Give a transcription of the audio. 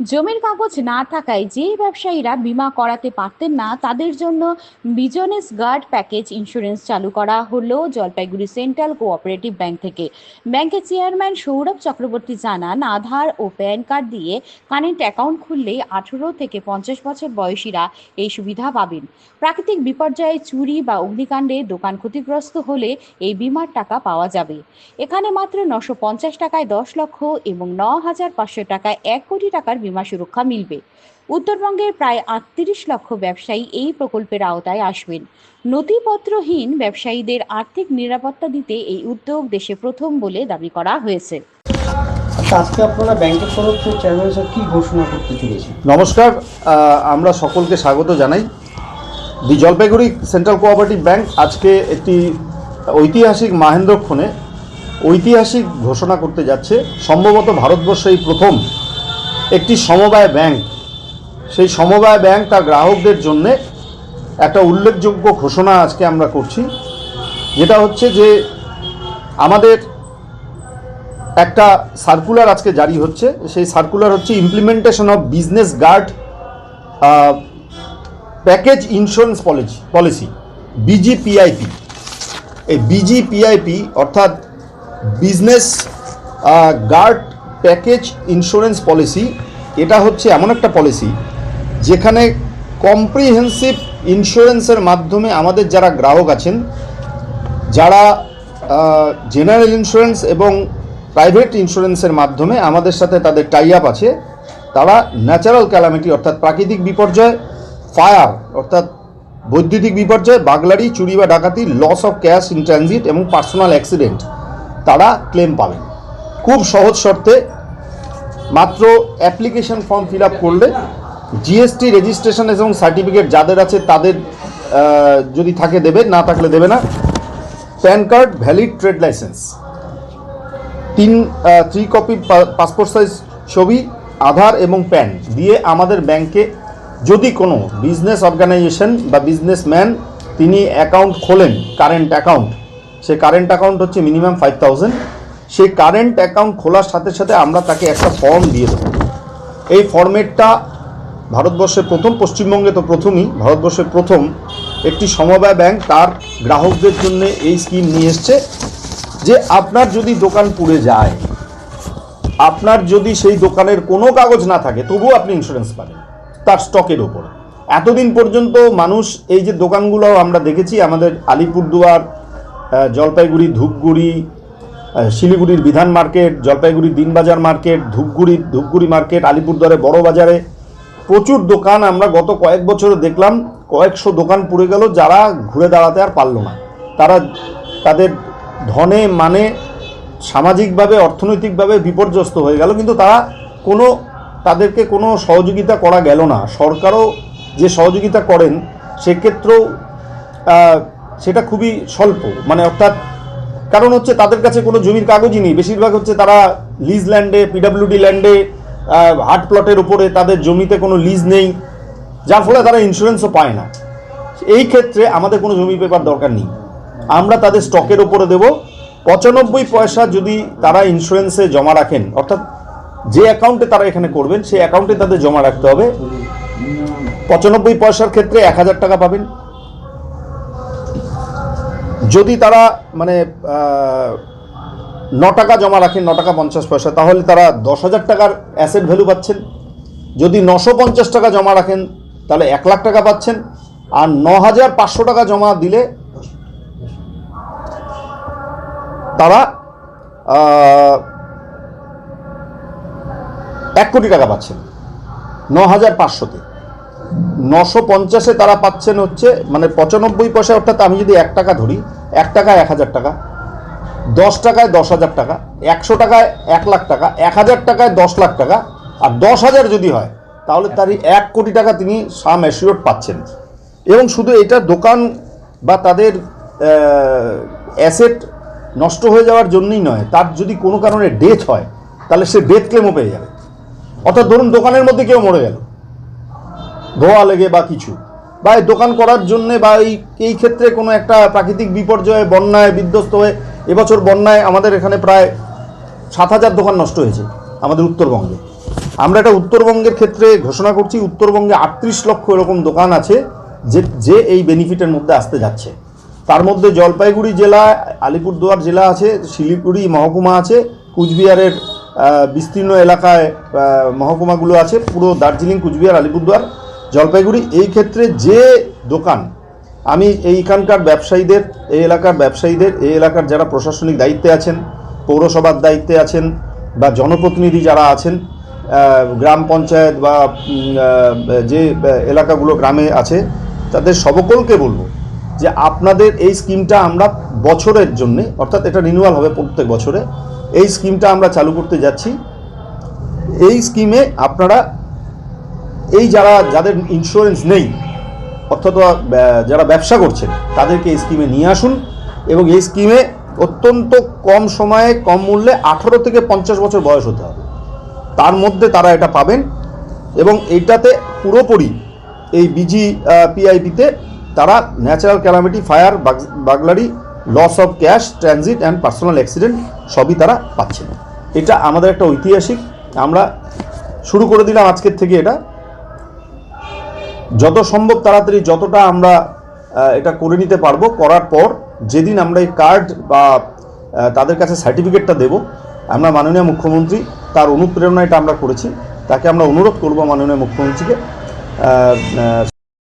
জমির কাগজ না থাকায় যে ব্যবসায়ীরা বীমা করাতে পারতেন না, তাদের জন্য বিজনেস গার্ড প্যাকেজ ইন্স্যুরেন্স চালু করা হলো জলপাইগুড়ি সেন্ট্রাল কোঅপারেটিভ ব্যাংক থেকে। ব্যাংকের চেয়ারম্যান সৌরভ চক্রবর্তী জানান, আধার ও প্যান কার্ড দিয়ে কারেন্ট অ্যাকাউন্ট খুললেই আঠেরো থেকে পঞ্চাশ বছর বয়সীরা এই সুবিধা পাবেন। প্রাকৃতিক বিপর্যয়ে চুরি বা অগ্নিকাণ্ডে দোকান ক্ষতিগ্রস্ত হলে এই বিমার টাকা পাওয়া যাবে। এখানে মাত্র নশো পঞ্চাশ টাকায় দশ লক্ষ এবং ন হাজার পাঁচশো টাকায় এক কোটি টাকার বীমা সুরক্ষা মিলবে। উত্তরবঙ্গের প্রায় আটত্রিশ লক্ষ ব্যবসায়ী এই প্রকল্পের আওতায় আসবেন। নথিপত্রহীন ব্যবসায়ীদের আর্থিক নিরাপত্তা দিতে এই উদ্যোগ দেশে প্রথম বলে দাবি করা হয়েছে। আচ্ছা আজকে আপনারা ব্যাংকের তরফ থেকে চেয়ারম্যান স্যার কী ঘোষণা করতে চলেছেন নমস্কার আমরা সকলকে স্বাগত জানাই। The Jalpaiguri central cooperative bank আজকে একটি ঐতিহাসিক মাহেন্দ্রক্ষণে ঐতিহাসিক ঘোষণা করতে যাচ্ছে। সম্ভবত ভারতবর্ষে এই প্রথম একটি সমবায় ব্যাংক। সেই সমবায় ব্যাংক তার গ্রাহকদের জন্যে একটা উল্লেখযোগ্য ঘোষণা আজকে আমরা করছি। যেটা হচ্ছে যে আমাদের একটা সার্কুলার আজকে জারি হচ্ছে। সেই সার্কুলার হচ্ছে implementation of business guard package insurance policy policy BGPIP এই বিজিপিআইপি অর্থাৎ business guard package insurance policy, এটা হচ্ছে এমন একটা পলিসি যেখানে কম্প্রিহেন্সিভ ইন্স্যুরেন্সের মাধ্যমে আমাদের যারা গ্রাহক আছেন, যারা জেনারেল ইন্স্যুরেন্স এবং প্রাইভেট ইন্স্যুরেন্সের মাধ্যমে আমাদের সাথে তাদের টাই আপ আছে, তারা ন্যাচারাল ক্যালামিটি অর্থাৎ প্রাকৃতিক বিপর্যয় ফায়ার অর্থাৎ বৈদ্যুতিক বিপর্যয়, বাগলারি, চুরি বা ডাকাতি loss of cash in transit এবং পার্সোনাল অ্যাক্সিডেন্ট তারা ক্লেম পাবেন। খুব সহজ শর্তে মাত্র অ্যাপ্লিকেশন ফর্ম ফিল আপ করলে জিএসটি রেজিস্ট্রেশন এবং সার্টিফিকেট যাদের আছে তাদের যদি থাকে দেবে, না থাকলে দেবে না। PAN card valid trade licence তিন থ্রি কপি পাসপোর্ট সাইজ ছবি, আধার এবং প্যান দিয়ে আমাদের ব্যাংকে যদি কোনো বিজনেস অর্গানাইজেশন বা বিজনেসম্যান তিনি অ্যাকাউন্ট খোলেন কারেন্ট অ্যাকাউন্ট সে কারেন্ট অ্যাকাউন্ট হচ্ছে মিনিমাম ফাইভ থাউজেন্ড সেই কারেন্ট অ্যাকাউন্ট খোলার সাথে সাথে আমরা তাকে একটা ফর্ম দিয়ে দেবো। এই ফর্মেটটা ভারতবর্ষের প্রথম, পশ্চিমবঙ্গে তো প্রথমই, ভারতবর্ষের প্রথম একটি সমবায় ব্যাংক, তার গ্রাহকদের জন্য এই স্কিম নিয়ে এসছে যে আপনার যদি দোকান পুড়ে যায়, আপনার যদি সেই দোকানের কোনো কাগজ না থাকে, তবুও আপনি ইন্স্যুরেন্স পাবেন, তার স্টকের ওপর। এতদিন পর্যন্ত মানুষ এই যে দোকানগুলো আমরা দেখেছি, আমাদের আলিপুরদুয়ার জলপাইগুড়ি, ধূপগুড়ি শিলিগুড়ির বিধান মার্কেট জলপাইগুড়ির দিনবাজার মার্কেট, ধূপগুড়ি ধূপগুড়ি মার্কেট আলিপুরদুয়ারে বড় বাজারে প্রচুর দোকান আমরা গত কয়েক বছরে দেখলাম, কয়েকশো দোকান পুড়ে গেল, যারা ঘুরে দাঁড়াতে আর পারল না। তারা তাদের ধনে মানে সামাজিকভাবে, অর্থনৈতিকভাবে বিপর্যস্ত হয়ে গেল, কিন্তু তারা কোনো, তাদেরকে কোনো সহযোগিতা করা গেল না। সরকারও যে সহযোগিতা করেন, সেক্ষেত্রেও সেটা খুবই স্বল্প। মানে অর্থাৎ কারণ হচ্ছে তাদের কাছে কোনো জমির কাগজই নেই। বেশিরভাগ হচ্ছে তারা লিজ ল্যান্ডে পিডাব্লিউডি ল্যান্ডে হাট প্লটের উপরে তাদের জমিতে কোনো লিজ নেই, যার ফলে তারা ইন্স্যুরেন্সও পায় না। এই ক্ষেত্রে আমাদের কোনো জমি পেপার দরকার নেই। আমরা তাদের স্টকের উপরে দেব। পঁচানব্বই পয়সা যদি তারা ইন্স্যুরেন্সে জমা রাখেন, অর্থাৎ যে অ্যাকাউন্টে তারা এখানে করবেন, সেই অ্যাকাউন্টে তাদের জমা রাখতে হবে। পঁচানব্বই পয়সার ক্ষেত্রে এক হাজার টাকা পাবেন। যদি তারা মানে ন টাকা জমা রাখেন, ন টাকা পঞ্চাশ পয়সা, তাহলে তারা দশ হাজার টাকার অ্যাসেট ভ্যালু পাচ্ছেন। যদি নশো পঞ্চাশ টাকা জমা রাখেন, তাহলে এক লাখ টাকা পাচ্ছেন। আর ন হাজার পাঁচশো টাকা জমা দিলে তারা এক কোটি টাকা পাচ্ছেন। ন হাজার পাঁচশোতে। নশো পঞ্চাশে তারা পাচ্ছেন হচ্ছে মানে পঁচানব্বই পয়সা, অর্থাৎ আমি যদি এক টাকা ধরি এক টাকায় এক হাজার টাকা, দশ টাকায় দশ হাজার টাকা, একশো টাকায় এক লাখ টাকা, এক হাজার টাকায় দশ লাখ টাকা, আর দশ হাজার যদি হয়, তাহলে তার এক কোটি টাকা তিনি সাম অ্যাসিওর পাচ্ছেন। এবং শুধু এটা দোকান বা তাদের অ্যাসেট নষ্ট হয়ে যাওয়ার জন্যই নয়, তার যদি কোনো কারণে ডেথ হয়, তাহলে সে ডেথ ক্লেমও পেয়ে যাবে। অর্থাৎ ধরুন দোকানের মধ্যে কেউ মরে গেল, ধোয়া লেগে বা কিছু। বা দোকান করার জন্যে বা এই এই ক্ষেত্রে কোনো একটা প্রাকৃতিক বিপর্যয়ে, বন্যায় বিধ্বস্ত হয়ে এবছর বন্যায় আমাদের এখানে প্রায় সাত হাজার দোকান নষ্ট হয়েছে আমাদের উত্তরবঙ্গে। আমরা এটা উত্তরবঙ্গের ক্ষেত্রে ঘোষণা করছি, উত্তরবঙ্গে আটত্রিশ লক্ষ এরকম দোকান আছে যে যে এই বেনিফিটের মধ্যে আসতে যাচ্ছে। তার মধ্যে জলপাইগুড়ি জেলা, আলিপুরদুয়ার জেলা আছে, শিলিগুড়ি মহকুমা আছে, কুচবিহারের বিস্তীর্ণ এলাকায় মহকুমাগুলো আছে, পুরো দার্জিলিং, কুচবিহার, আলিপুরদুয়ার। জলপাইগুড়ি, এই ক্ষেত্রে যে দোকান, আমি এইখানকার ব্যবসায়ীদের, এই এলাকার ব্যবসায়ীদের, এই এলাকার যারা প্রশাসনিক দায়িত্বে আছেন, পৌরসভার দায়িত্বে আছেন, বা জনপ্রতিনিধি যারা আছেন গ্রাম পঞ্চায়েত বা যে এলাকাগুলো গ্রামে আছে, তাদের সকলকে বলব যে আপনাদের এই স্কিমটা আমরা বছরের জন্য, অর্থাৎ এটা রিনিউয়াল হবে প্রত্যেক বছরে, এই স্কিমটা আমরা চালু করতে যাচ্ছি। এই স্কিমে আপনারা এই যারা, যাদের ইন্স্যুরেন্স নেই, অর্থাৎ যারা ব্যবসা করছেন, তাদেরকে এই স্কিমে নিয়ে আসুন এবং এই স্কিমে অত্যন্ত কম সময়ে, কম মূল্যে আঠারো থেকে পঞ্চাশ বছর বয়স হতে হবে। তার মধ্যে তারা এটা পাবেন এবং এইটাতে পুরোপুরি এই বিজি পিআইপিতে তারা natural calamity fire burglary loss of cash transit and personal accident সবই তারা পাচ্ছেন। এটা আমাদের একটা ঐতিহাসিক, আমরা শুরু করে দিলাম আজকের থেকে এটা। যত সম্ভব তাড়াতাড়ি যতটা আমরা এটা করে নিতে পারব, করার পর যেদিন আমরা এই কার্ড বা তাদের কাছে সার্টিফিকেটটা দেব, আমরা মাননীয় মুখ্যমন্ত্রী তার অনুপ্রেরণা এটা আমরা করেছি। তাকে আমরা অনুরোধ করব মাননীয় মুখ্যমন্ত্রীকে